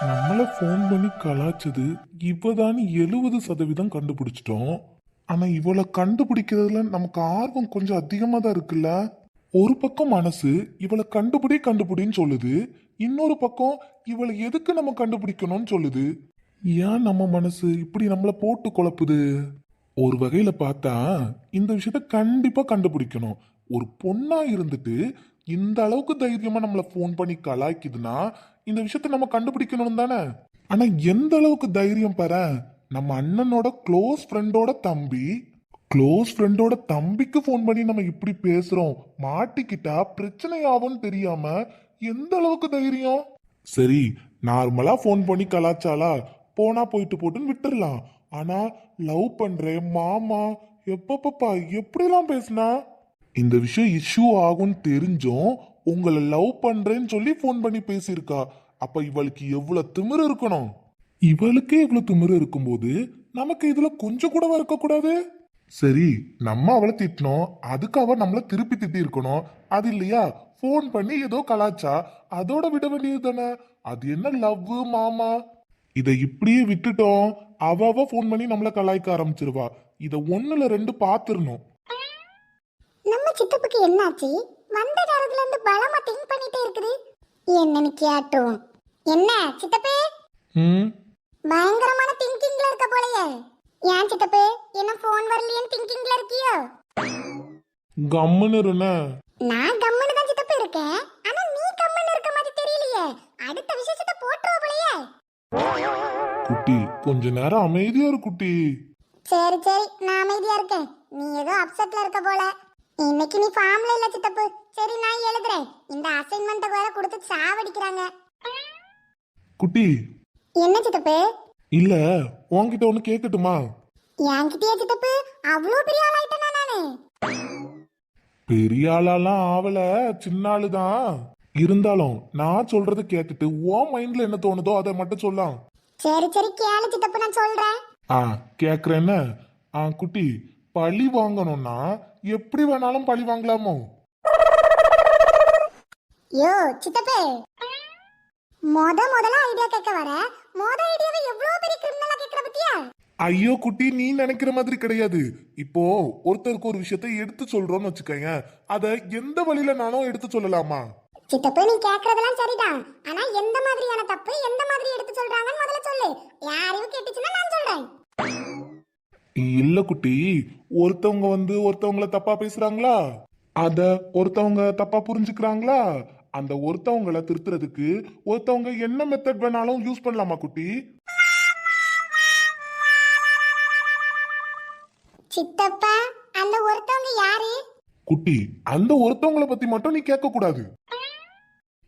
நம்மள ஃபோன் பண்ணி கலாச்சது இவதான் எழுபது சதவீதம் கண்டுபிடிச்சிட்டோம். ஆனா இவளை கண்டுபிடிக்கிறதுல நமக்கு ஆர்வம் கொஞ்சம் அதிகமா தான் இருக்குல்ல? ஒரு பக்கம் மனசு இவளை கண்டுபிடி கண்டுபிடின்னு சொல்லுது. இன்னொரு பக்கம் இவளை எதுக்கு நம்ம கண்டுபிடிக்கணும்னு சொல்லுது. ஏன் நம்ம மனசு இப்படி நம்மள போட்டு குழப்புது? ஒரு வகையில பார்த்தா இந்த விஷயத்த கண்டிப்பா கண்டுபிடிக்கணும். ஒரு பொண்ணா இருந்துட்டு இந்த அளவுக்கு தைரியமா நம்மள ஃபோன் பண்ணி கலாய்க்குதுன்னா இந்த விஷயத்த நம்ம கண்டுபிடிக்கணும் தானே? ஆனா எந்த அளவுக்கு தைரியம் பாரு. நம்ம அண்ணனோட க்ளோஸ் ஃப்ரெண்டோட தம்பி க்ளோஸ் ஃப்ரெண்டோட தம்பிக்கு ஃபோன் பண்ணி நம்ம இப்படி பேசுறோம். மாட்டிக்கிட்டா பிரச்சனை ஆகும்னு தெரியாம எந்த அளவுக்கு தைரியம்? சரி நார்மலா ஃபோன் பண்ணி கலாச்சாலா? போனா போயிட்டு போட்டுன்னு விட்டுடலாம் ஆனா லவ் பண்றேன் மாமா எப்பப்பப்பா எப்படிலாம் பேசுனா? இந்த விஷயம் இஷ்யூ ஆகும்னு தெரிஞ்சும் உங்களை லவ் பண்றேன்னு சொல்லி ஃபோன் பண்ணி பேசியிருக்கா. அப்ப இவளுக்கு எவ்வளவு திமிரு இருக்கணும்? இவளுக்கே இவ்வளவு திமிரு இருக்கும்போது நமக்கு இதுல கொஞ்சம் கூட இருக்க கூடாது சரி நம்ம அவளை திட்டினோம். அதுக்கு அவ நம்மள திருப்பி திட்டி இருக்கணும் அது இல்லையா? ஃபோன் பண்ணி ஏதோ கலாச்சா? அதோட விட வேண்டியது தானே அது என்ன லவ் மாமா? இதை இப்படியே விட்டுட்டோம். அவ அவ ஃபோன் பண்ணி நம்மள கலாய்க்க ஆரம்பிச்சிருவா. இத ஒண்ணுல ரெண்டு பாத்துறணும் நம்ம சித்தப்புக்கு என்னாச்சு? வந்த நேரத்துல இருந்து பலமா திங்க் பண்ணிட்டே இருக்குது. என்னன்னு கேட்டோம் என்ன சித்தப்பே? ம்? பயங்கரமான திங்கிங்ல இருக்க போலயே. ஏன் சித்தப்பே? என்ன போன் வரலையேன்னு திங்கிங்ல இருக்கியோ? கம்முன்னு இருண்ணே. நான் கம்மனு தான் சித்தப்பே இருக்கேன். ஆனா நீ கம்மனு இருக்க மாதிரி தெரியலையே. அடுத்த விசேஷத்தை போட்டுருவ போலயே. குட்டி கொஞ்ச நேரம் அமைதியா இரு குட்டி. சரி சரி நான் அமைதியா இருக்கேன். நீ ஏதோ அப்செட்ல இருக்க போல. இன்னைக்கு நீ ஃபார்ம்ல இல்ல சித்தப்பு. சரி நான் எழுதுறேன். இந்த அசைன்மெண்ட்டை வேற கொடுத்து சாவடிக்கிறாங்க. குட்டி. என்ன சித்தப்பு? இல்ல உன்கிட்ட ஒண்ணு கேட்கட்டுமா என்கிட்டயே சித்தப்பு. அவ்வளோ பெரிய ஆளாயிட்டேனா நானு? பெரிய ஆளாலாம் ஆவல சின்ன ஆளுதான். இருந்தாலும் நான் சொல்றத கேட்டுட்டு உன் மைண்ட்ல என்ன தோணுதோ அதை மட்டும் சொல்லலாம். சரி சரி கேளு சித்தப்பு நான் சொல்றேன். ஆ கேக்குறேன்னு. ஆ குட்டி பழி வாங்கணும்னா எப்படி வேணாலும் பழி வாங்கலாமோ? யோ சித்தப்பு. மொத முதல்ல ஐடியா கேட்க வர. மொத ஐடியாவை எவ்வளவு பெரிய கிரிமினலா கேக்குற பத்தியா? ஐயோ குட்டி நீ நினைக்கிற மாதிரி கிடையாது. இப்போ ஒருத்தருக்கு ஒரு விஷயத்த எடுத்து சொல்றோம்னு வச்சுக்கோங்க. அத எந்த வழியில நானும் எடுத்து சொல்லலாமா? சித்தப்பு நீ கேக்குறதெல்லாம் சரிதான். ஆனா எந்த மாதிரியான தப்பு எந்த மாதிரி எடுத்து சொல்றாங்கன்னு முதல்ல சொல்லு. யார் அறிவு கேட்டுச்சுன்னா நான் சொல்றேன். இல்ல குட்டி ஒருத்தவங்க வந்து ஒருத்தவங்கள தப்பா பேசுறாங்களா? அத ஒருத்தவங்க தப்பா புரிஞ்சுக்கிறாங்களா? அந்த ஒருத்தவங்கள திருத்துறதுக்கு ஒருத்தவங்க என்ன மெத்தட் வேணாலும் யூஸ் பண்ணலாமா குட்டி? சித்தப்பா அந்த ஒருத்தவங்க யாரு? குட்டி அந்த ஒருத்தவங்கள பத்தி மட்டும் நீ கேட்க கூடாது.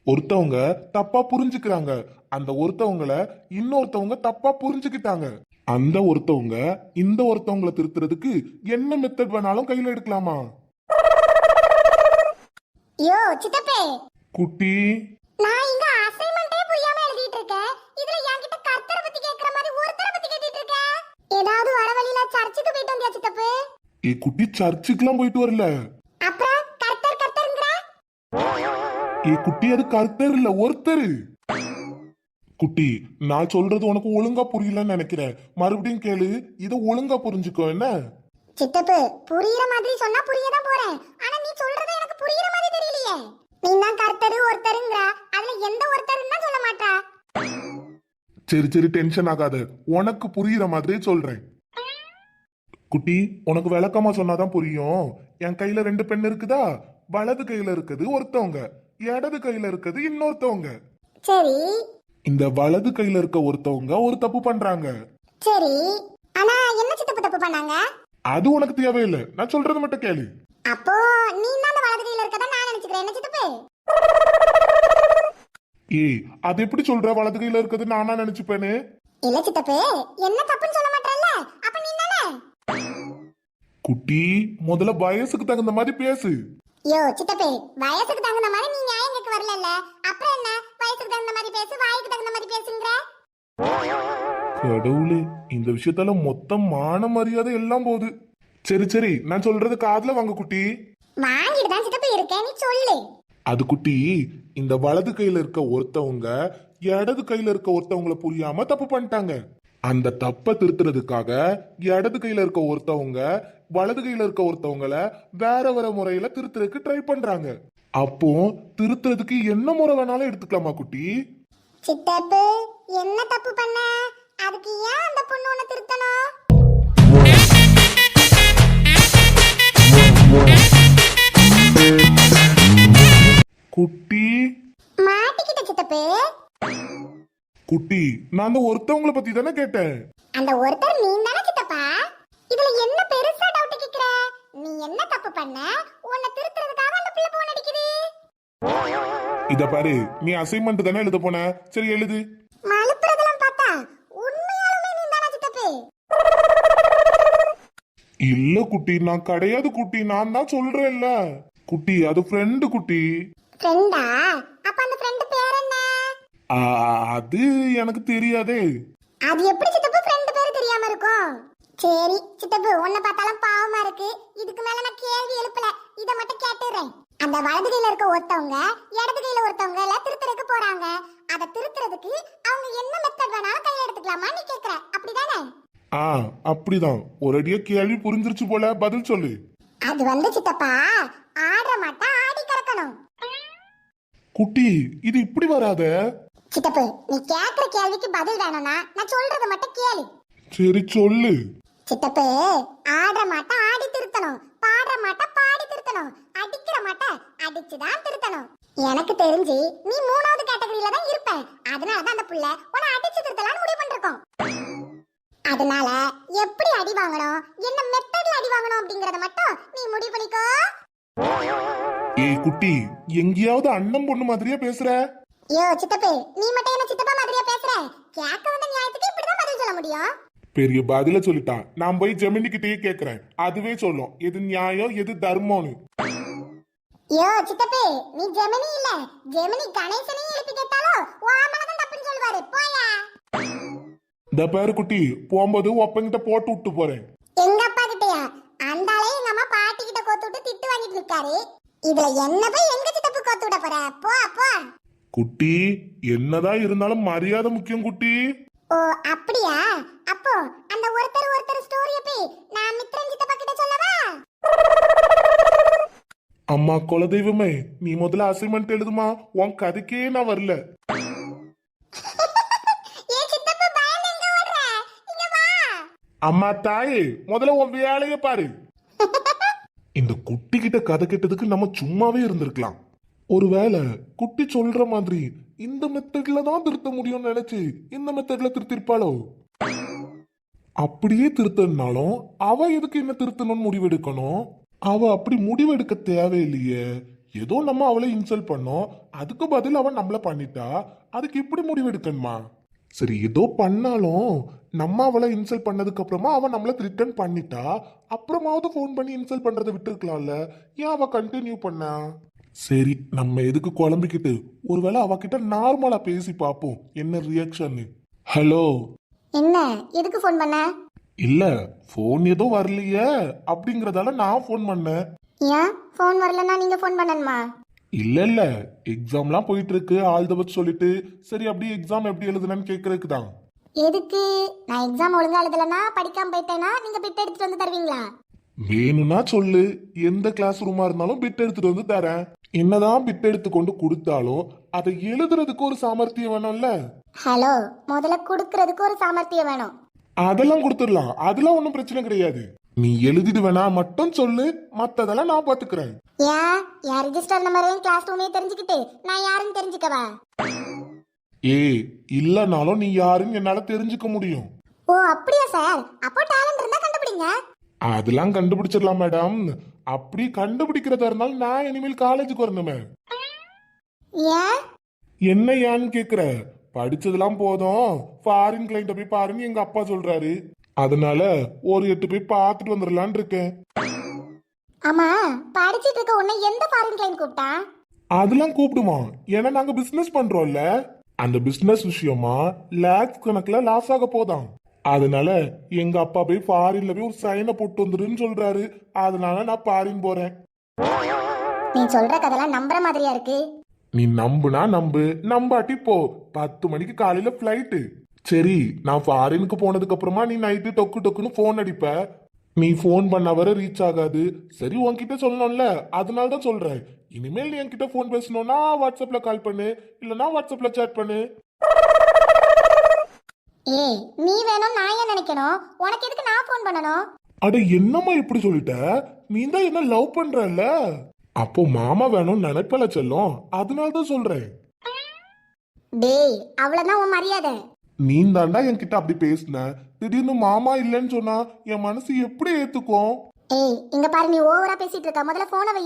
ஒருத்தவங்க தப்பா புரிஞ்சுக்கிறாங்க. அந்த ஒருத்தவங்கள இன்னொருத்தவங்க தப்பா புரிஞ்சுக்கிட்டாங்க. அந்த ஒருத்தவங்க இந்த ஒருத்தவங்கள திருத்துறதுக்கு என்ன மெத்தட் வேணாலும் கையில எடுக்கலாமா? யோ சித்தப்பே. குட்டி. நான் இங்க அசைன்மெண்டே புரியாம எழுதிட்டு இருக்கேன். இதுல என்கிட்ட கர்த்தரை பத்தி கேக்குற மாதிரி ஒருத்தரை பத்தி கேட்டுட்டு இருக்க. ஏதாவது வர வழியில சர்ச்சுக்கு போயிட்டு வந்தியா சித்தப்பு? ஏ குட்டி சர்ச்சுக்கெல்லாம் போயிட்டு வரல. அப்புறம் கர்த்தர் கர்த்தருங்கிற? ஏ குட்டி அது கருத்தர் இல்ல ஒருத்தர். குட்டி நான் சொல்றது உனக்கு ஒழுங்கா புரியலன்னு நினைக்கிறேன். மறுபடியும் கேளு இத ஒழுங்கா புரிஞ்சுக்கோ என்ன? சித்தப்பு புரியுற மாதிரி சொன்னா புரியதான் போறேன். ஆனா நீ சொல்றது எனக்கு புரியுற மாதிரி தெரியலையே. நீ தான் கர்த்தரு ஒருத்தருங்கிற. அதுல எந்த ஒருத்தருன்னு தான் சொல்ல மாட்டா. சரி சரி டென்ஷன் ஆகாத. உனக்கு புரியுற மாதிரி சொல்றேன். குட்டி உனக்கு விளக்கமா சொன்னாதான் புரியும். என் கையில ரெண்டு பெண் இருக்குதா? வலது கையில இருக்குது ஒருத்தவங்க. இடது கையில இருக்குது இன்னொருத்தவங்க. சரி இந்த வலது கையில இருக்க ஒருத்தவங்க ஒரு தப்பு பண்றாங்க. சரி ஆனா என்ன சித்தப்பு தப்பு பண்ணாங்க? அது உனக்கு தேவையில்லை. நான் சொல்றது மட்டும் கேளு. அப்போ நீ தான் அந்த வலது கையில இருக்கதான் நான் நினைச்சுக்கிறேன். என்ன சித்தப்பு? ஏய் அது எப்படி சொல்ற? வலது கையில இருக்குது நானா நினைச்சுப்பேனே. இல்ல சித்தப்பு என்ன தப்புன்னு சொல்ல மாட்டேல்ல அப்ப நீ தானே? குட்டி முதல்ல வயசுக்கு தகுந்த மாதிரி பேசு. யோ சித்தப்பே வயசுக்கு தகுந்த மாதிரி நீ நியாயம் கேட்க வரல அப்புறம் என்ன? வயசுக்கு தகுந்த மாதிரி பேசு வாய்க்கு கடவுளே இந்த விஷயத்தால மொத்தம் மான மரியாதை எல்லாம் போகுது. சரி சரி நான் சொல்றது காதுல வாங்க குட்டி. வாங்கிட்டு தான் சித்தப்பு இருக்கேன் நீ சொல்லு. அது குட்டி இந்த வலது கையில இருக்க ஒருத்தவங்க இடது கையில இருக்க ஒருத்தவங்கள புரியாம தப்பு பண்ணிட்டாங்க. அந்த தப்பை திருத்துறதுக்காக இடது கையில இருக்க ஒருத்தவங்க வலது கையில இருக்க ஒருத்தவங்கள வேற வேற முறையில திருத்துறதுக்கு ட்ரை பண்றாங்க. அப்போ திருத்துறதுக்கு என்ன முறை வேணாலும் எடுத்துக்கலாமா குட்டி? சித்தப்பு என்ன தப்பு பண்ண? அதுக்கு ஏன் அந்த பொண்ணு உன்னை திருத்தணும்? குட்டி. மாட்டிக்கிட்ட சித்தப்பு. குட்டி நான் அந்த ஒருத்தவங்கள பத்தி தானே கேட்டேன். அந்த ஒருத்தர் நீ தானே சித்தப்பா? இதுல என்ன பெருசா டவுட் கேக்குற? நீ என்ன தப்பு பண்ண? உன்னை திருத்துறதுக்காக அந்த பிள்ளை போன் அடிக்குது. இத பாரு நீ அசைன்மெண்ட் தானே எழுத போன? சரி எழுது மலுப்புறதெல்லாம் பார்த்தா உண்மையாலுமே நீ தானே சித்தப்பு இல்ல குட்டி நான் கிடையாது குட்டி நான் தான் சொல்றேன்ல. குட்டி அது ஃப்ரெண்டு குட்டி. ஃப்ரெண்டா அப்ப அந்த ஃப்ரெண்ட் பேர் என்ன? அது எனக்கு தெரியாதே. அது எப்படி சித்தப்பு? ஃப்ரெண்ட் பேரு தெரியாம இருக்கும். சரி சித்தப்பு உன்னை பார்த்தாலும் பாவமா இருக்கு. இதுக்கு மேல நான் கேள்வி எழுப்பல. இத மட்டும் கேட்டுறேன். அந்த வலது கையில இருக்க ஒருத்தவங்க இடது கையில ஒருத்தவங்க எல்லாம் திருத்துறதுக்கு போறாங்க. அத திருத்துறதுக்கு அவங்க என்ன மெத்தட் வேணாலும் கையில எடுத்துக்கலாமா நீ கேக்குற. அப்படிதானே? ஆ அப்படிதான். ஒரடியா கேள்வி புரிஞ்சிருச்சு போல. பதில் சொல்லு. அது வந்து சித்தப்பா ஆடுற மாட்டா ஆடி கறக்கணும். குட்டி இது இப்படி வராத. சித்தப்பு நீ கேக்குற கேள்விக்கு பதில் வேணும்னா நான் சொல்றத மட்டும் கேளு. சரி சொல்லு. சித்தப்பு ஆடுற மாட்டை ஆடி திருத்தணும். பாடுற மாட்டை பாடி திருத்தணும். அடிக்கிற மாட்டை அடிச்சுதான் திருத்தணும். எனக்கு தெரிஞ்சு நீ மூணாவது கேட்டகரியில தான் இருப்ப. அதனாலதான் அந்த புள்ள உன்னை அடிச்சு திருத்தலாம்னு முடிவு பண்ணிருக்கோம். அதனால எப்படி அடி வாங்கணும்? என்ன மெத்தட்ல அடி வாங்கணும் அப்படிங்கறத மட்டும் நீ முடிவு பண்ணிக்கோ. ஏய் குட்டி எங்கேயாவது அண்ணன் பொண்ணு மாதிரியே பேசுற? யோ சித்தப்பு நீ மட்டும் என்ன சித்தப்பா மாதிரியா பேசுற? கேட்க வந்த நியாயத்துக்கு இப்படிதான் பதில் சொல்ல முடியும். பெரிய பதில சொல்லிட்டான் நான் போய் ஜெமினி கிட்டயே கேக்குறேன். அதுவே சொல்லும். எது நியாயம் எது தர்மம்னு யோ சித்தப்பு நீ ஜெமினி இல்ல. ஜெமினி கணேசனையும் எழுப்பி கேட்டாலும் வாமனதான் தப்புன்னு சொல்லுவாரு. போயா. இந்த பேரு குட்டி போகும்போது ஒப்பங்கிட்ட போட்டு விட்டு போறேன். எங்க அப்பா கிட்டயா? அந்த ஆளே எங்க அம்மா பாட்டி கிட்ட கோத்து விட்டு திட்டு வாங்கிட்டு இருக்காரு. இதுல என்ன போய் எங்க சித்தப்பு கோத்து விட போற? போ போ. குட்டி என்னதான் இருந்தாலும் மரியாதை முக்கியம் குட்டி. ஓ அப்படியா? அப்போ அந்த ஒருத்தர் ஒருத்தர் ஸ்டோரிய போய் நான் மித்ரன் சித்தப்பா கிட்ட சொல்லவா? அம்மா குலதெய்வமே நீ முதல்ல அசைன்மெண்ட் எழுதுமா? உன் கதைக்கே நான் வரல ஏன் சித்தப்பு பயந்து எங்க ஓடுற இங்க வா அம்மா தாயே முதல்ல உன் வேலைய பாரு. இந்த குட்டி கிட்ட கதை கேட்டதுக்கு நம்ம சும்மாவே இருந்திருக்கலாம். ஒருவேளை குட்டி சொல்ற மாதிரி இந்த மெத்தட்ல தான் திருத்த முடியும்னு நினைச்சு இந்த மெத்தட்ல திருத்திருப்பாளோ? அப்படியே திருத்தனாலும் அவ எதுக்கு என்ன திருத்தணும்னு முடிவெடுக்கணும்? அவ அப்படி முடிவெடுக்க தேவையில்லையே. ஏதோ நம்ம அவளை இன்சல்ட் பண்ணோம். அதுக்கு பதில் அவன் நம்மள பண்ணிட்டா. அதுக்கு இப்படி முடிவெடுக்கணுமா? சரி ஏதோ பண்ணாலும் நம்ம அவளை இன்சல்ட் பண்ணதுக்கு அப்புறமா அவன் நம்மள ரிட்டர்ன் பண்ணிட்டா? அப்புறமாவது ஃபோன் பண்ணி இன்சல்ட் பண்றதை விட்டுருக்கலாம்ல. ஏன் அவ கண்டினியூ பண்ணா? சரி நம்ம எதுக்கு குழம்பிக்கிட்டு? ஒருவேளை அவகிட்ட நார்மலா பேசி பார்ப்போம். என்ன ரியாக்ஷன் ஹலோ என்ன? எதுக்கு ஃபோன் பண்ண? இல்ல ஃபோன் ஏதோ வரலையே. அப்படிங்கறதால நான் ஃபோன் பண்ணேன். ஏன்? ஃபோன் வரலன்னா நீங்க ஃபோன் பண்ணணுமா? இல்ல இல்ல எக்ஸாம்லாம் போயிட்டு இருக்கு ஆல் த பெஸ்ட் சொல்லிட்டு. சரி அப்படியே எக்ஸாம் எப்படி எழுதுனேன்னு கேக்குறதுக்கு தான். எதுக்கு? நான் எக்ஸாம் ஒழுங்கா எழுதலனா படிக்காம போயிட்டேனா நீங்க பிட் எடுத்துட்டு வந்து தருவீங்களா? வேணும்னா சொல்லு. எந்த கிளாஸ் ரூமா இருந்தாலும் பிட் எடுத்துட்டு வந்து தரேன். என்னதான் பிட் எடுத்து கொண்டு கொடுத்தாலும் அதை எழுதுறதுக்கு ஒரு சாமர்த்தியம் வேணும்ல. ஹலோ முதல்ல குடுக்கறதுக்கு ஒரு சாமர்த்தியம் வேணும். அதெல்லாம் கொடுத்துடலாம். அதெல்லாம் ஒன்றும் பிரச்சனை கிடையாது. நீ எழுதிட்டு வேணா மட்டும் சொல்லு. மத்ததெல்லாம் நான் பாத்துக்கிறேன். ஏன் என் ரெஜிஸ்டர் நம்பரையும் கிளாஸ் ரூமையும் தெரிஞ்சுக்கிட்டு நான் யாருன்னு தெரிஞ்சுக்கவா? ஏய் இல்லனாலும் நீ யாருன்னு என்னால தெரிஞ்சுக்க முடியும். ஓ அப்படியா சார் அப்போ டேலண்ட் இருந்தா கண்டுபிடிங்க. அதெல்லாம் கண்டுபிடிச்சிடலாம் மேடம் அப்படி கண்டுபிடிக்கிறதா இருந்தாலும் நான் இனிமேல் காலேஜுக்கு வரணுமே. ஏன் என்ன ஏன்னு கேக்குற? படிச்சதெல்லாம் போதும். ஃபாரின் கிளைண்ட போய் பாருன்னு எங்க அப்பா சொல்றாரு. அதனால ஒரு எட்டு போய் பார்த்துட்டு வந்துடலான் இருக்கேன். ஆமா படிச்சிட்டு இருக்க உன்னை எந்த ஃபாரின் கிளைண்ட் கூப்பிட்டா? அதெல்லாம் கூப்பிடுமா? ஏன்னா நாங்க பிசினஸ் பண்றோம்ல. அந்த பிசினஸ் விஷயமா லேக்ஸ் கணக்குல லாஸ் ஆக போதாம். அதனால எங்க அப்பா போய் ஃபாரின்ல போய் ஒரு சைனை போட்டு வந்துருன்னு சொல்றாரு. அதனால நான் ஃபாரின் போறேன். நீ சொல்ற கதெல்லாம் நம்புற மாதிரியா இருக்கு? நீ நம்புனா நம்பு. நம்பாட்டி போ. பத்து மணிக்கு காலையில ஃப்ளைட்டு சரி நான் ஃபாரினுக்கு போனதுக்கு அப்புறமா நீ நைட்டு டொக்கு டொக்குன்னு ஃபோன் அடிப்ப. நீ ஃபோன் பண்ண வர ரீச் ஆகாது. சரி உன்கிட்ட சொல்லணும்ல. அதனால தான் சொல்றேன். இனிமேல் நீ என்கிட்ட ஃபோன் பேசணும்னா வாட்ஸ்அப்ல கால் பண்ணு. இல்லனா வாட்ஸ்அப்ல சேட் பண்ணு. ஏய் நீ வேணும் நான் ஏன் நினைக்கணும்? உனக்கு எதுக்கு நான் ஃபோன் பண்ணணும்? அட என்னம்மா இப்படி சொல்லிட்ட? நீ தான் என்ன லவ் பண்றல்ல? அப்போ மாமா வேணும்னு நினைப்பல செல்லம். அதனால தான் சொல்றேன். டேய் அவ்வளவுதான் உன் மரியாதை. நீ தாண்டா என்கிட்ட அப்படி பேசின? திடீர்னு மாமா இல்லைன்னு சொன்னா என் மனசு எப்படி ஏத்துக்கும்? ஏய் இங்க பாரு நீ ஓவரா பேசிட்டு இருக்க. முதல்ல போனை வை.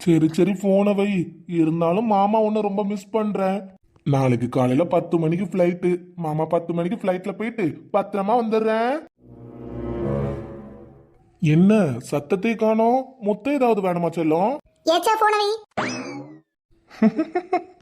சரி சரி போனை வை. இருந்தாலும் மாமா உன்னை ரொம்ப மிஸ் பண்றேன். நாளைக்கு காலையில பத்து மணிக்கு ஃப்ளைட்டு மாமா பத்து மணிக்கு ஃப்ளைட்ல போயிட்டு பத்திரமா வந்துடுறேன். என்ன சத்தத்தை காணோம்? முத்த ஏதாவது வேணுமா செல்லம்? ஏச்சா போனை வை.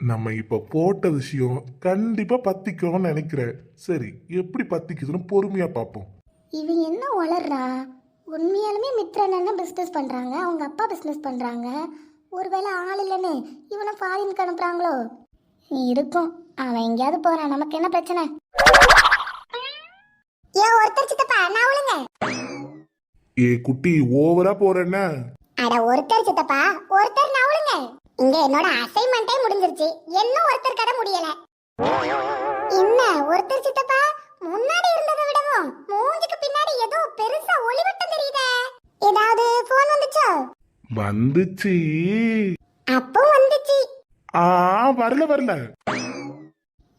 நம்ம இப்ப போட்ட விஷயம் கண்டிப்பா பத்திக்கும்னு நினைக்கிறேன். சரி எப்படி பத்திக்குதுன்னு பொறுமையா பார்ப்போம் இவன் என்ன வளர்றா உண்மையாலுமே மித்ரன் அண்ணன் பிஸ்னஸ் பண்றாங்க? அவங்க அப்பா பிஸ்னஸ் பண்றாங்க? ஒருவேளை ஆள் இல்லைன்னு இவனை ஃபாரினுக்கு அனுப்புறாங்களோ? இருக்கும். அவன் எங்கேயாவது போறான். நமக்கு என்ன பிரச்சனை? ஏ ஒருத்தர் சித்தப்பா நான் ஒழுங்க ஏ குட்டி ஓவரா போறேன்ன? அட ஒருத்தர் சித்தப்பா ஒருத்தர் நான் ஒழுங்க இங்க என்னோட அசைன்மெண்டே முடிஞ்சிருச்சு. இன்னும் ஒருத்தர் கடை முடியல. என்ன ஒருத்தர் சித்தப்பா? முன்னாடி இருந்ததை விடவும் மூஞ்சுக்கு பின்னாடி ஏதோ பெருசா ஒளிவட்டம் தெரியுதே. ஏதாவது போன் வந்துச்சோ? வந்துச்சு. அப்போ வந்துச்சு. ஆ வரல வரல.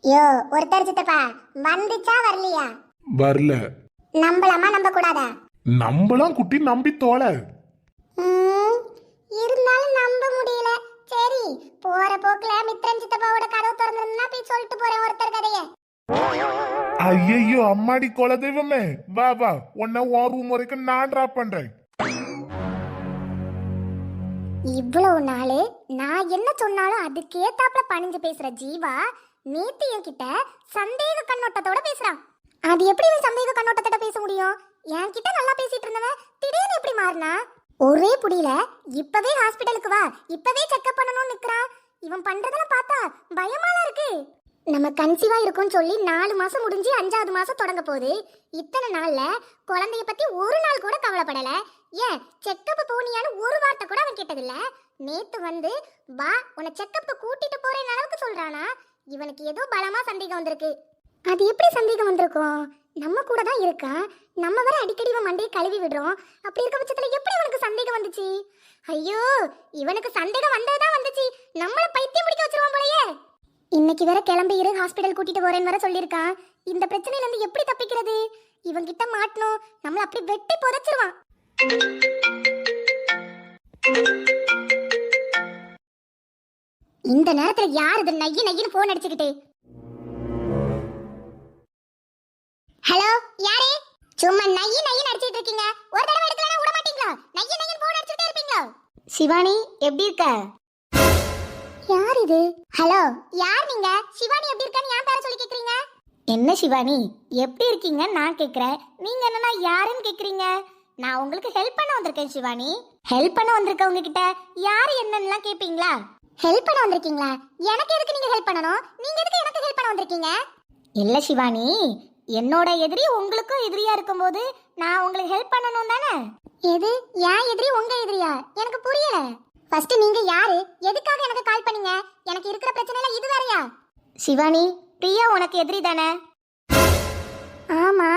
யோ ஒருத்தர் சித்தப்பா வந்துச்சா வரலையா? வரல. நம்பலாமா நம்ப கூடாதா நம்பலாம் குட்டி நம்பி தோல. ம், இருந்தாலும் நம்ப முடியல சரி போற போக்குல மித்ரன் சித்தப்பாவோட கதவு திறந்திருந்தா போய் சொல்லிட்டு போறேன் ஒருத்தர் கதைய. ஐயையோ அம்மாடி குல தெய்வமே வா வா. உன்னை உன் ரூம் வரைக்கும் நான் டிராப் பண்றேன். இவ்வளவு நாள் நான் என்ன சொன்னாலும் அதுக்கு ஏத்தாப்புல பணிஞ்சு பேசுற ஜீவா நேத்து என்கிட்ட சந்தேக கண்ணோட்டத்தோட பேசுறான் அது எப்படி சந்தேக கண்ணோட்டத்தோட பேச முடியும்? என்கிட்ட நல்லா பேசிட்டு இருந்தவன் திடீர்னு எப்படி மாறினா? ஒரே புடியில இப்பவே ஹாஸ்பிடலுக்கு வா இப்பவே செக்அப் பண்ணணும்னு நிக்கிறா இவன் பண்றதெல்லாம் பார்த்தா பயமாலாம் இருக்கு. நம்ம கன்சீவா இருக்கும்னு சொல்லி நாலு மாசம் முடிஞ்சு அஞ்சாவது மாசம் தொடங்க போகுது. இத்தனை நாள்ல குழந்தைய பத்தி ஒரு நாள் கூட கவலைப்படல. ஏன் செக்கப் போனியான்னு ஒரு வார்த்தை கூட அவன் கேட்டதில்ல. நேத்து வந்து வா உன்னை செக்கப் கூட்டிட்டு போறேன் அளவுக்கு சொல்றானா. இவனுக்கு ஏதோ பலமா சந்தேகம் வந்திருக்கு. அது எப்படி சந்தேகம் வந்திருக்கும்? நம்ம கூட தான் இருக்கா. நம்ம வர அடிக்கடி இவன் மண்டையை கழுவி விடுறோம். அப்படி இருக்க பட்சத்தில் எப்படி இவனுக்கு சந்தேகம் வந்துச்சு? ஐயோ இவனுக்கு சந்தேகம் வந்ததுதான் வந்துச்சு. நம்மள பைத்தியம் பிடிக்க வச்சிருவான் போலயே. இன்னைக்கு வேற கிளம்பி இரு ஹாஸ்பிட்டல் கூட்டிட்டு போறேன்னு வர சொல்லியிருக்கான். இந்த பிரச்சனையில இருந்து எப்படி தப்பிக்கிறது? இவன் கிட்ட மாட்டணும். நம்மள அப்படி வெட்டி புதைச்சிருவான். இந்த நேரத்துல யார் இது நைய நையின்னு போன் அடிச்சுக்கிட்டு? சும்மா நைய நையின்னு நடிச்சிட்டு இருக்கீங்க. ஒரு தடவை எடுக்கலனா விட மாட்டீங்களா? நைய நையின்னு போன் அடிச்சிட்டே இருப்பீங்களா? சிவானி எப்படி இருக்க? யார் இது ஹலோ யார் நீங்க? சிவானி எப்படி இருக்கன்னு யார் பேர சொல்லி கேக்குறீங்க? என்ன சிவானி? எப்படி இருக்கீங்க? நான் கேக்குறேன். நீங்க என்னன்னா யாருன்னு கேக்குறீங்க? நான் உங்களுக்கு ஹெல்ப் பண்ண வந்திருக்கேன் சிவானி. ஹெல்ப் பண்ண வந்திருக்கவங்க கிட்ட யார் என்னன்னுலாம் கேப்பீங்களா? ஹெல்ப் பண்ண வந்திருக்கீங்களா? எனக்கு எதுக்கு நீங்க ஹெல்ப் பண்ணணும்? நீங்க எதுக்கு எனக்கு ஹெல்ப் பண்ண வந்திருக்கீங்க? இல்ல சிவானி என்னோட எதிரி உங்களுக்கும் எதிரியா இருக்கும்போது நான் உங்களுக்கு ஹெல்ப் பண்ணணும் தானே? எது? ஏன் எதிரி உங்க எதிரியா? எனக்கு புரியல. ஃபர்ஸ்ட் நீங்க யாரு? எதுக்காக எனக்கு கால் பண்ணீங்க? எனக்கு இருக்கிற பிரச்சனைல இது வேறயா? சிவானி பிரியா உனக்கு எதிரி தானே? ஆமா.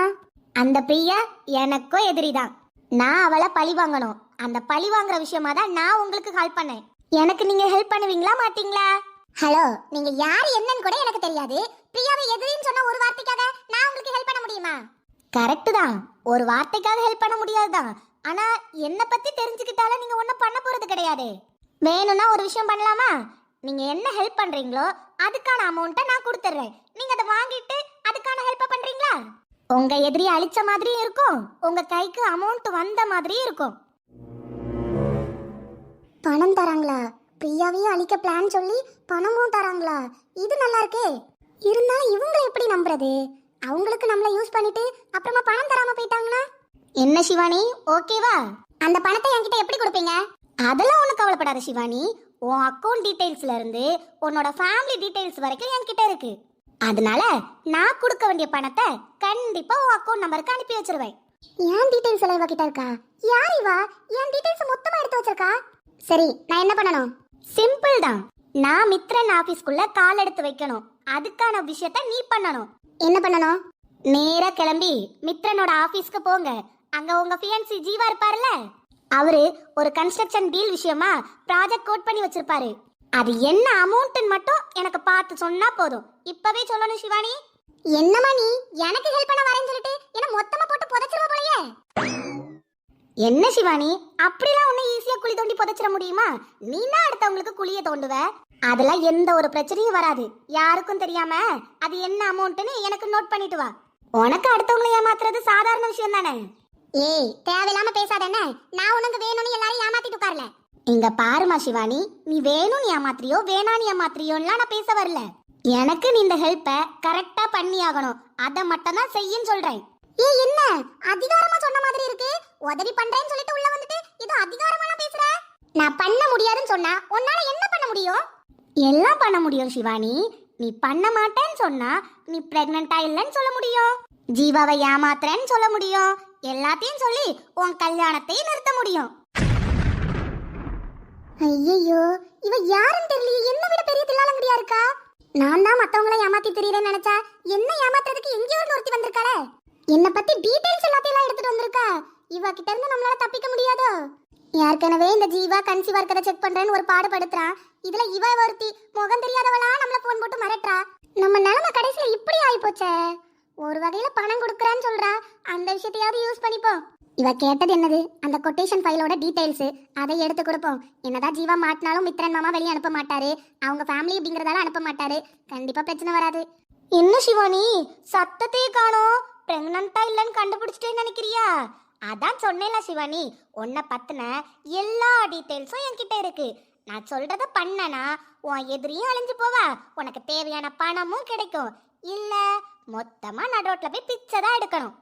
அந்த பிரியா எனக்கும் எதிரி தான். நான் அவளை பழி வாங்கணும். அந்த பழி வாங்குற விஷயமா தான் நான் உங்களுக்கு கால் பண்ணேன். எனக்கு நீங்க ஹெல்ப் பண்ணுவீங்களா மாட்டீங்களா? ஹலோ நீங்க யார் என்னன்னு கூட எனக்கு தெரியாது. பிரியாவை எதிரின்னு சொன்ன ஒரு வார்த்தைக்காக நான் உங்களுக்கு ஹெல்ப் பண்ண முடியுமா? கரெக்ட் தான். ஒரு வார்த்தைக்காக ஹெல்ப் பண்ண முடியாதுதான் ஆனா என்ன பத்தி தெரிஞ்சுக்கிட்டாலும் நீங்க ஒண்ணும் பண்ண போறது கிடையாது. வேணும்னா ஒரு விஷயம் பண்ணலாமா? நீங்க என்ன ஹெல்ப் பண்றீங்களோ அதுக்கான அமௌண்ட்டை நான் கொடுத்துட்றேன் நீங்க அதை வாங்கிட்டு அதுக்கான ஹெல்ப் பண்றீங்களா? உங்க எதிரி அழிச்ச மாதிரியும் இருக்கும். உங்க கைக்கு அமௌண்ட் வந்த மாதிரியும் இருக்கும். பணம் தராங்களா? பிரியாவையும் அழிக்க பிளான் சொல்லி பணமும் தராங்களா? இது நல்லா இருக்கே. இருந்தாலும் இவங்களை எப்படி நம்புறது? அவங்களுக்கு நம்மள யூஸ் பண்ணிட்டு அப்புறமா பணம் தராம போயிட்டாங்கன்னா? என்ன சிவானி? ஓகேவா அந்த பணத்தை என்கிட்ட எப்படி கொடுப்பீங்க? அதெல்லாம் ஒன்றும் கவலைப்படாத சிவானி. உன் அக்கௌண்ட் டீடைல்ஸ்ல இருந்து உன்னோட ஃபேமிலி டீடைல்ஸ் வரைக்கும் என்கிட்ட இருக்கு. அதனால நான் கொடுக்க வேண்டிய பணத்தை கண்டிப்பா உன் அக்கௌண்ட் நம்பருக்கு அனுப்பி வச்சிருவேன். என் டீடைல்ஸ் எல்லாம் இவகிட்ட இருக்கா? யார் இவா? என் டீடைல்ஸ் மொத்தமா எடுத்து வச்சிருக்கா? சரி நான் என்ன பண்ணணும்? சிம்பிள் தான். நான் மித்ரன் ஆபீஸ்க்குள்ள கால் எடுத்து வைக்கணும். அதுக்கான விஷயத்த நீ பண்ணணும். என்ன பண்ணணும்? நேரா கிளம்பி மித்ரனோட ஆபீஸ்க்கு போங்க. அங்க உங்க ஃபியான்சி ஜீவா இருப்பாருல்ல அவரு ஒரு கன்ஸ்ட்ரக்ஷன் டீல் விஷயமா ப்ராஜெக்ட் கோட் பண்ணி வச்சிருப்பாரு. அது என்ன அமௌண்ட்னு மட்டும் எனக்கு பார்த்து சொன்னா போதும். இப்பவே சொல்லணும் சிவானி. என்னமா நீ? எனக்கு ஹெல்ப் பண்ண வரேன்னு சொல்லிட்டு என்ன மொத்தமா போட்டு புதைச்சிருவ போலயே. என்ன சிவானி? அப்படிலாம் ஒன்னும் ஈஸியா குழி தோண்டி புதைச்சிட முடியுமா? நீ தான் அடுத்தவங்களுக்கு குழிய தோண்டுவ? அதெல்லாம் எந்த ஒரு பிரச்சனையும் வராது. யாருக்கும் தெரியாம. அது என்ன அமௌண்ட்னு எனக்கு நோட் பண்ணிட்டு வா. உனக்கு அடுத்தவங்களை ஏமாத்துறது சாதாரண விஷயம் தானே? ஏய் தேவையில்லாம பேசாத என்ன நான் உனக்கு வேணும்னு எல்லாரும் ஏமாத்திட்டு உட்கார்ல. இங்க பாருமா சிவானி. நீ வேணும்னு ஏமாத்திரியோ வேணான்னு ஏமாத்திரியோன்லாம் நான் பேச வரல. எனக்கு நீ இந்த ஹெல்ப்பை கரெக்டா பண்ணி ஆகணும் அதை மட்டும் தான் செய்யின்னு சொல்றேன். ஏ என்ன? அதிகாரமா சொன்ன மாதிரி இருக்கு. உதவி பண்றேன்னு சொல்லிட்டு உள்ள வந்துட்டு இது அதிகாரமா பேசுற? நான் பண்ண முடியாதுன்னு சொன்னா உன்னால என்ன பண்ண முடியும்? எல்லாம் பண்ண முடியும் சிவானி. நீ பண்ண மாட்டேன்னு சொன்னா நீ பிரெக்னண்டா இல்லைன்னு சொல்ல முடியும். ஜீவாவை ஏமாத்துறேன்னு சொல்ல முடியும். எல்லாத்தையும் சொல்லி உன் கல்யாணத்தையும் நிறுத்த முடியும். ஐயோ இவ யாருன்னு தெரியல என்ன விட பெரிய தில்லாலங்கடியா இருக்கா? நான் தான் மத்தவங்கள ஏமாத்தி தெரியறேன்னு நினைச்சா என்ன ஏமாத்துறதுக்கு எங்கேயோ ஒருத்தி வந்திருக்காளே. என்ன பத்தி டீடைல்ஸ் எல்லாத்தையும் எடுத்துட்டு வந்திருக்கா? இவ கிட்ட இருந்து நம்மளால தப்பிக்க முடியாதோ? ஏற்கனவே இந்த ஜீவா கன்சீவா இருக்கத செக் பண்றேன்னு ஒரு பாடுபடுத்துறான் இதுல இவ ஒருத்தி முகம் தெரியாதவளா நம்மள போன் போட்டு மிரட்டுறா. நம்ம நிலைமை கடைசியில இப்படி ஆயி போச்சே ஒரு வகையில பணம் கொடுக்குறான்னு சொல்றா. அந்த விஷயத்தையாவது யூஸ் பண்ணிப்போம். இவ கேட்டது என்னது? அந்த கொட்டேஷன் ஃபைலோட டீடைல்ஸ் அதை எடுத்து கொடுப்போம். என்னதான் ஜீவா மாட்டினாலும் மித்ரன் மாமா வெளியே அனுப்ப மாட்டாரு. அவங்க ஃபேமிலி அப்படிங்கறதால அனுப்ப மாட்டாரு. கண்டிப்பா பிரச்சனை வராது. என்ன சிவானி? சத்தத்தையே காணோம். பிரெக்னண்டா இல்லைன்னு கண்டுபிடிச்சிட்டேன்னு நினைக்கிறியா? அதான் சொன்னேன்ல சிவானி. உன்னை பத்தின எல்லா டீட்டெயில்ஸும் என்கிட்ட இருக்கு. நான் சொல்றத பண்ணனா உன் எதிரியும் அழிஞ்சு போவா. உனக்கு தேவையான பணமும் கிடைக்கும். இல்ல மொத்தமா நடுரோட்ல போய் பிச்சை தான் எடுக்கணும்.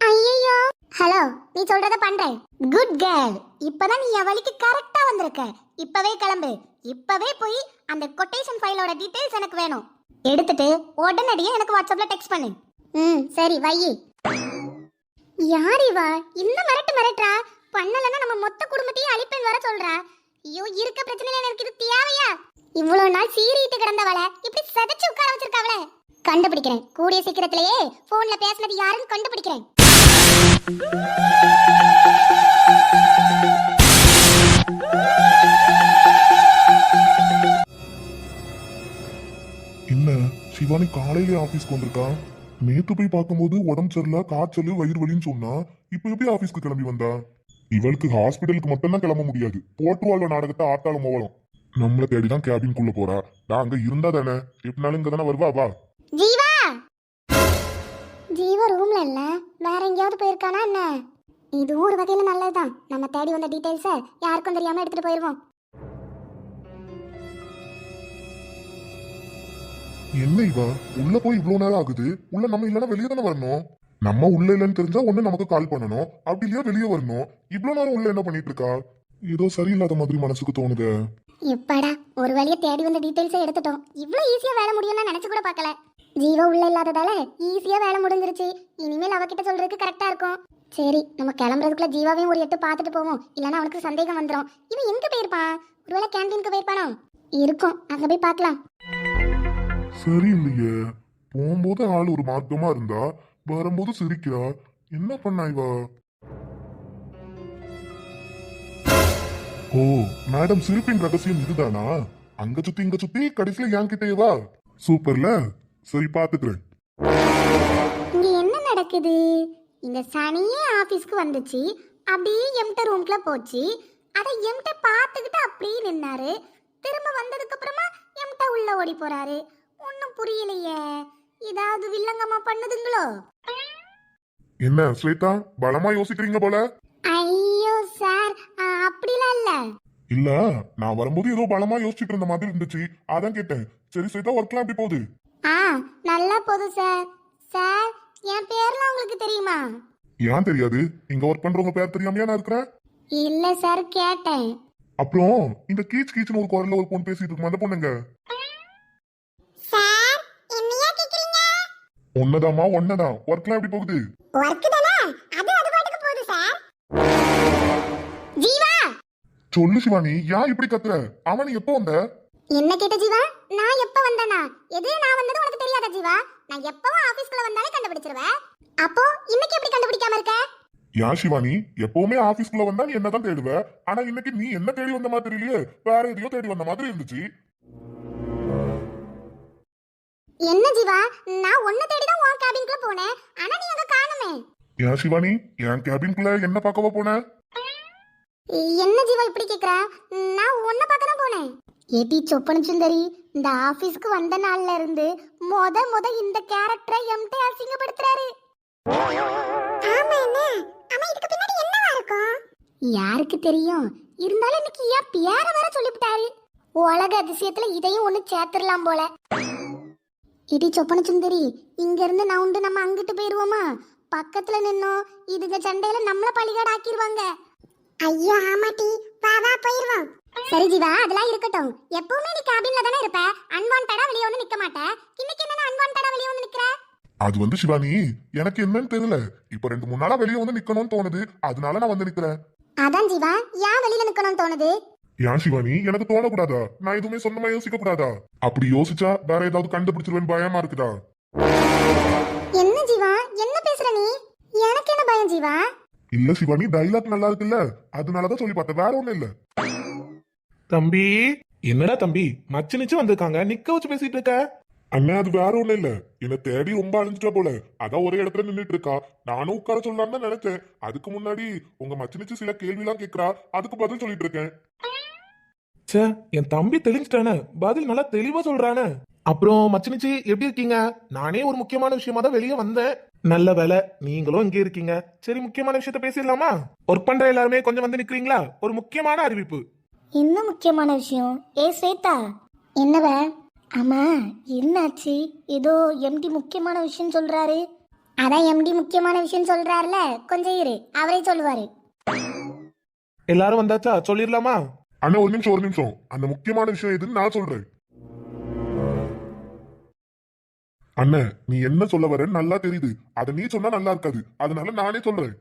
ஐயோ ஹலோ நீ சொல்றத பண்றேன். குட் கேர்ள் இப்பதான் நீ என் வழிக்கு கரெக்டா வந்திருக்க. இப்பவே கிளம்பு. இப்பவே போய் அந்த கொட்டேஷன் ஃபைலோட டீடைல்ஸ் எனக்கு வேணும். எடுத்துட்டு உடனடியே எனக்கு வாட்ஸ்அப்ல டெக்ஸ்ட் பண்ணு. ம் சரி வையி. யார் இவா? இந்த மிரட்டு மிரட்டுறா? பண்ணலன்னா நம்ம மொத்த குடும்பத்தையும் அழிப்பேன் வர சொல்றா. ஐயோ இருக்க பிரச்சனையில எனக்கு இது தேவையா? இவ்வளவு நாள் சீறிட்டு கிடந்தவள இப்படி சதைச்சு உட்கார வச்சிருக்காவள? கண்டுபிடிக்கிறேன். கூடிய சீக்கிரத்திலேயே போன்ல பேசினது யாருன்னு கண்டுபிடிக்கிறேன். என்ன சிவானி காலையிலே ஆபீஸ்க்கு வந்திருக்கா? நேத்து போய் பார்க்கும்போது உடம்பு சரியில்ல காய்ச்சல் வயிறு வலின்னு சொன்னா இப்ப எப்படி ஆபீஸ்க்கு கிளம்பி வந்தா? இவளுக்கு ஹாஸ்பிட்டலுக்கு மட்டும் தான் கிளம்ப முடியாது. போட்டுவாழ்வ நாடகத்தை ஆத்தாலும் மோவலம். நம்மள தேடிதான் கேபின்குள்ள போறா. நான் அங்க இருந்தா தானே? எப்படினாலும் இங்க தானே வருவா வா. ஜீவா! ஜீவா ரூம்ல இல்ல. வேற எங்கேயாவது போயிருக்கானா என்ன? இதுவும் ஒரு வகையில நல்லதுதான். நம்ம தேடி வந்த டீடைல்ஸ யாருக்கும் தெரியாம எடுத்துட்டு போயிருவோம். என்ன இவன் உள்ள போய் இவ்வளவு நேரம் ஆகுது. உள்ள நம்ம இல்லைன்னா வெளியே தானே வரணும்? நம்ம உள்ள இல்லைன்னு தெரிஞ்சா ஒண்ணு நமக்கு கால் பண்ணணும். அப்படி இல்லையா வெளியே வரணும்? இவ்வளவு நேரம் உள்ள என்ன பண்ணிட்டு இருக்கா? ஏதோ சரியில்லாத மாதிரி மனசுக்கு தோணுது. எப்பாடா ஒரு வழியா தேடி வந்த டீடைல்ஸை எடுத்துட்டோம். இவ்ளோ ஈஸியா வேலை முடியும்னு நினைச்சு கூட பார்க்கல. ஜீவா உள்ள இல்லாததால ஈஸியா வேலை முடிஞ்சிருச்சு. இனிமேல் அவகிட்ட சொல்றதுக்கு கரெக்டா இருக்கும். சரி நம்ம கிளம்புறதுக்குள்ள ஜீவாவையும் ஒரு எட்டு பார்த்துட்டு போவோம். இல்லைன்னா அவனுக்கு சந்தேகம் வந்துடும் இவன் எங்க போயிருப்பான்? ஒருவேளை கேண்டீனுக்கு போயிருப்பானோ? இருக்கும் அங்க போய் பார்க்கலாம். சரியில்லையே. போகும்போது ஆள் ஒரு மார்க்கமா இருந்தா வரும்போது சிரிக்கிறா. என்ன பண்ணா இவா? ஓ மேடம் சிரிப்பின் ரகசியம் இதுதானா? அங்க சுத்தி இங்க சுத்தி கடைசியில என்கிட்டயே வா. சூப்பர்ல. சரி பாத்துக்கிறேன். இங்க என்ன நடக்குது? இந்த சனியே ஆபீஸ்க்கு வந்துச்சு. அப்படியே எம்ட ரூம்குள்ள போச்சு. அதை எம்ட பார்த்துக்கிட்டு அப்படியே நின்னாரு. திரும்ப வந்ததுக்கு அப்புறமா எம்ட உள்ள ஓடி போறாரு. ஒன்னும் புரியலையே. ஏதாவது வில்லங்கமா பண்ணுதுங்களோ? என்ன ஸ்வேதா பலமா யோசிக்கிறீங்க போல? ஐயோ சார் அப்படிலாம் இல்ல. இல்ல நான் வரும்போது ஏதோ பலமா யோசிச்சுட்டு இருந்த மாதிரி இருந்துச்சு. அதான் கேட்டேன். சரி ஸ்வேதா ஒர்க்லாம் எப்படி போகுது? ஆ நல்லா போதும் சார். சார் என் பேர்லாம் உங்களுக்கு தெரியுமா? ஏன் தெரியாது? இங்க ஒர்க் பண்றவங்க பேர் தெரியாமையா நான் இருக்கிறேன்? இல்ல சார் கேட்டேன். அப்புறம் இந்த கீச் கீச்னு ஒரு குரல்ல ஒரு பொண்ணு பேசிட்டு இருக்கும் அந்த பொண்ணுங்க சார் என்னையா கேக்குறீங்க ஒன்னதாமா ஒன்னதான் ஒர்க்லாம் எப்படி போகுது? ஒர்க் தானே? அது அது பாட்டுக்கு போகுது சார் ஜீவா! சொல்லு சிவானி. ஏன் இப்படி கத்துற? அவன் எப்போ வந்த? என்ன கேட்ட ஜீவா? நான் எப்ப வந்தேனா? எது நான் வந்தது உனக்கு தெரியாதா ஜீவா? நான் எப்பவும் ஆபீஸ்க்குள்ள வந்தாலே கண்டுபிடிச்சிருவேன் அப்போ இன்னைக்கு எப்படி கண்டுபிடிக்காம இருக்க? ஏன் சிவானி? எப்பவுமே ஆபீஸ்க்குள்ள வந்தா நீ என்னதான் தேடுவ? ஆனா இன்னைக்கு நீ என்ன தேடி வந்த மாதிரி தெரியலையே வேற எதையோ தேடி வந்த மாதிரி இருந்துச்சு. என்ன ஜீவா? நான் உன்னை தேடி தான் உன் கேபின்குள்ள போனேன். ஆனா நீ அங்க காணுமே. ஏன் சிவானி என் கேபின்குள்ள என்ன பார்க்கவா போன? என்ன ஜீவா இப்படி கேக்குற? நான் உன்னை பார்க்க தான் போனேன். ஏடி சொப்பன சுந்தரி இந்த ஆபீஸ்க்கு வந்த நாள்ல இருந்து மொத மொத இந்த கேரக்டரை எம்டி அசிங்கப்படுத்துறாரு. ஆமா என்ன? ஆமா இதுக்கு பின்னாடி என்னவா இருக்கும்? யாருக்கு தெரியும்? இருந்தாலும் இன்னைக்கு ஏன் பேர வேற சொல்லிவிட்டாரு. உலக அதிசயத்துல இதையும் ஒண்ணு சேர்த்துடலாம் போல. இடி சொப்பன சுந்தரி இங்க இருந்து நான் உண்டு நம்ம அங்கிட்டு போயிருவோமா? பக்கத்துல நின்னோம் இதுங்க சண்டையில நம்மள பழிகாடு ஆக்கிடுவாங்க ஐயோ ஆமாட்டி. வா வா போயிருவோம். சரி ஜீவா அதெல்லாம் இருக்கட்டும். எப்பவுமே நீ கேபின்ல தானே இருப்ப? அன்வான்டடா வெளிய வந்து நிக்க மாட்ட. இன்னைக்கு என்ன அன்வான்டடா வெளிய வந்து நிக்கிற? அது வந்து சிவானி எனக்கு என்னன்னு தெரியல. இப்ப ரெண்டு மூணு நாளா வெளியே வந்து நிக்கணும்னு தோணுது. அதனால நான் வந்து நிக்கிறேன். அதான் ஜீவா ஏன் வெளியில நிக்கணும்னு தோணுது? ஏன் சிவானி? எனக்கு தோணக்கூடாதா? நான் எதுவுமே சொந்தமா யோசிக்க கூடாதா அப்படி யோசிச்சா வேற ஏதாவது கண்டுபிடிச்சிருவேன் பயமா இருக்குதா? என்ன ஜீவா? என்ன பேசுற நீ? எனக்கு என்ன பயம் ஜீவா? இல்ல சிவானி டைலாக் நல்லா இருக்குல்ல. அதனாலதான் சொல்லி பார்த்தேன். வேற ஒண்ணும் இல்ல. தம்பி என்னடா தம்பி? மச்சு நிச்சு வந்திருக்காங்க. நிக்க வச்சு பேசிட்டு இருக்க. அண்ணா அது வேற ஒண்ணும் இல்ல. என்ன தேடி ரொம்ப அழிஞ்சிட்டா போல. அதான் ஒரே இடத்துல நின்னுட்டு இருக்கா. நானும் உட்கார சொல்லலாம்னு தான் நினைச்சேன். அதுக்கு முன்னாடி உங்க மச்சினிச்சு சில கேள்வி எல்லாம் கேக்குறா. அதுக்கு பதில் சொல்லிட்டு இருக்கேன். ச்சே என் தம்பி தெளிஞ்சிட்டானே. பதில் நல்லா தெளிவா சொல்றானே. அப்புறம் மச்சினிச்சி எப்படி இருக்கீங்க? நானே ஒரு முக்கியமான விஷயமா தான் வெளியே வந்தேன். நல்ல வேலை நீங்களும் இங்கே இருக்கீங்க. சரி முக்கியமான விஷயத்த பேசிடலாமா? ஒர்க் பண்ற எல்லாருமே கொஞ்சம் வந்து நிக்கிறீங்களா? ஒரு முக்கியமான அறிவிப்பு. என்ன முக்கியமான விஷயம்? ஏ ஸ்வேதா? என்னவ? ஆமா என்னாச்சு? ஏதோ எம்டி முக்கியமான விஷயம் சொல்றாரு. அதான் எம்டி முக்கியமான விஷயம் சொல்றாருல. கொஞ்சம் இரு அவரே சொல்லுவாரு. எல்லாரும் வந்தாச்சா? சொல்லிடலாமா? அண்ணா ஒரு நிமிஷம் ஒரு நிமிஷம். அந்த முக்கியமான விஷயம் எதுன்னு நான் சொல்றேன். அண்ணன் நீ என்ன சொல்ல வரேன்னு நல்லா தெரியுது. அதை நீ சொன்னா நல்லா இருக்காது. அதனால நானே சொல்றேன்.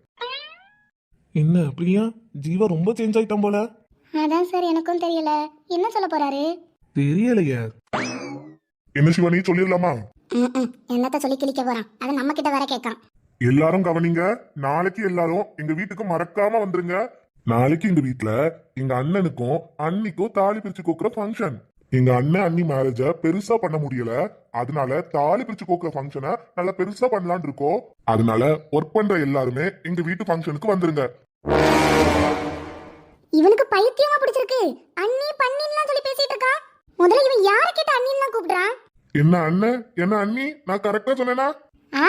என்ன பிரியா ஜீவா ரொம்ப சேஞ்ச் ஆயிட்டான் போல. அதான் சார் எனக்கும் தெரியல. என்ன சொல்ல போறாரு? தெரியலையே. என்ன சிவா நீ சொல்லிடலாமா? என்னத்த சொல்லி கிழிக்க போறான்? அது நம்ம கிட்ட வர கேட்கான் எல்லாரும் கவனிங்க. நாளைக்கு எல்லாரும் எங்க வீட்டுக்கு மறக்காம வந்துருங்க. நாளைக்கு எங்க வீட்ல எங்க அண்ணனுக்கும் அண்ணிக்கும் தாலி பிரிச்சு கோக்குற ஃபங்க்ஷன் எங்க அண்ணன் அண்ணி மேரேஜ பெருசா பண்ண முடியல. அதனால தாலி பிரிச்சு கோக்குற ஃபங்க்ஷனை நல்லா பெருசா பண்ணலாம்னு இருக்கோம். அதனால ஒர்க் பண்ற எல்லாருமே எங்க வீட்டு ஃபங்க்ஷனுக்கு வந்துருங்க. இவனுக்கு பைத்தியமா பிடிச்சிருக்கு. அண்ணி பண்ணின்லாம் சொல்லி பேசிட்டு இருக்கா? முதல்ல இவன் யாரை கேட்ட அண்ணின்லாம் கூப்பிடுறான்? என்ன அண்ணன்? என்ன அண்ணி? நான் கரெக்டா சொன்னேனா? ஆ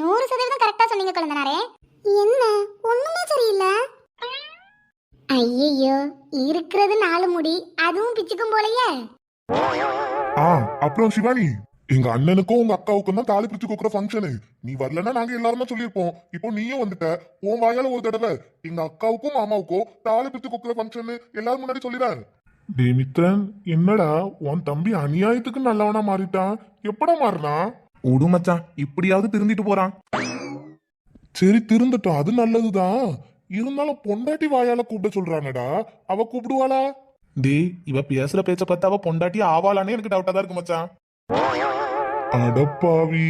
நூறு சதவீதம் கரெக்டா சொன்னீங்க குழந்தனாரே. என்ன? ஒண்ணுமே சரியில்லை. ஐயையோ இருக்கிறது நாலு முடி. அதுவும் பிச்சுக்கும் போலயே. ஆ அப்புறம் சிவானி எங்க அண்ணனுக்கும் உங்க அக்காவுக்கும் தான் தாலி பிரிச்சு கோக்குற ஃபங்க்ஷனு நீ வரலன்னா நாங்க எல்லாருமே சொல்லியிருப்போம். இப்போ நீயும் வந்துட்ட உன் வாயால ஒரு தடவை எங்க அக்காவுக்கும் மாமாவுக்கும் தாலி பிரிச்சு கோக்குற ஃபங்க்ஷன் எல்லாரும் முன்னாடி சொல்லிடுற டே மித்ரன் என்னடா உன் தம்பி அநியாயத்துக்கு நல்லவனா மாறிட்டான். எப்படா மாறினா? உடு மச்சான் இப்படியாவது திருந்திட்டு போறான். சரி திருந்தட்டும். அது நல்லதுதான். இருந்தாலும் பொண்டாட்டி வாயால கூப்பிட சொல்றானடா. அவ கூப்பிடுவாளா? டேய் இவ பேசுற பேச்ச பார்த்தா அவ பொண்டாட்டி ஆவாளானே எனக்கு டவுட்டா தான் இருக்கு மச்சான். அடப்பாவி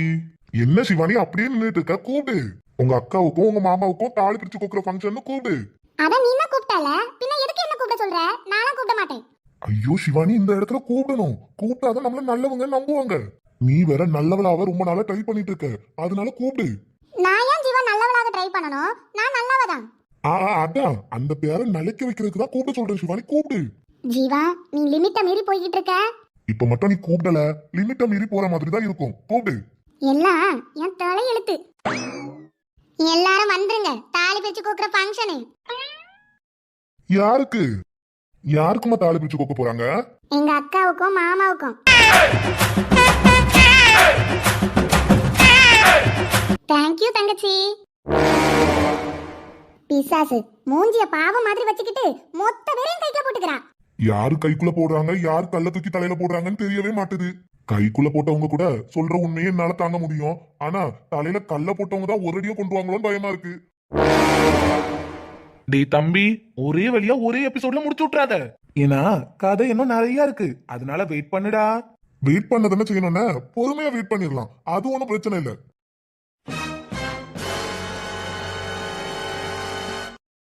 என்ன சிவானி அப்படியே நின்னுட்டு இருக்க? கூப்பிடு. உங்க அக்காவுக்கும் உங்க மாமாவுக்கும் தாலி பிரிச்சு கோக்குற ஃபங்க்ஷன் கூப்பிடு. அதான் நீ தான் கூப்பிட்டால? பின்ன எதுக்கு என்ன கூப்பிட சொல்ற? நானும் கூப்பிட மாட்டேன். ஐயோ சிவானி இந்த இடத்துல கூப்பிடணும். கூப்பிட்டாதான் நம்மள நல்லவங்க நம்புவாங்க. நீ வேற நல்லவளாவ ரொம்ப நாளா ட்ரை பண்ணிட்டு இருக்க. அதனால கூப்பிடு. நான் ஏன் ஜீவா நல்லவளாக ட்ரை பண்ணணும்? நான் நல்லவ தான் ஆ அதான். அந்த பேரை நிலைக்க வைக்கிறதுக்கு தான் கூப்பிட சொல்றேன் சிவானி கூப்பிடு. ஜீவா நீ லிமிட்டை மீறி போய்கிட்டு இருக்க? இப்ப மட்டும் நீ கூப்பிடல. லிமிட்ட மீறி போற மாதிரி தான் இருக்கும். கூப்பிடு. எல்லாம் என் தலை எழுத்து எல்லாரும் வந்துருங்க. தாலி பிரிச்சு கூக்குற ஃபங்க்ஷனு யாருக்கு? யாருக்குமா தாலி பிரிச்சு கோக்க போறாங்க? எங்க அக்காவுக்கும் மாமாவுக்கும். தேங்க்யூ தங்கச்சி. பிசாசு. மூஞ்சிய பாவம் மாதிரி வச்சுக்கிட்டு மொத்த பேரையும் கைக்குள்ள போட்டுக்கிறா யாரு கைக்குள்ள போடுறாங்க? யார் கல்ல தூக்கி தலையில போடுறாங்கன்னு தெரியவே மாட்டுது. கைக்குள்ள போட்டவங்க கூட சொல்ற உண்மையை என்னால தாங்க முடியும். ஆனா தலையில கல்ல போட்டவங்க தான் ஒரடியா கொண்டு வாங்களோன்னு பயமா இருக்கு. டேய் தம்பி ஒரே வழியா ஒரே எபிசோட்ல முடிச்சு விட்றாத ஏன்னா கதை இன்னும் நிறைய இருக்கு. அதனால வெயிட் பண்ணுடா. வெயிட் பண்ணதானே செய்யணும்னா? பொறுமையா வெயிட் பண்ணிடலாம். அது ஒன்றும் பிரச்சனை இல்ல.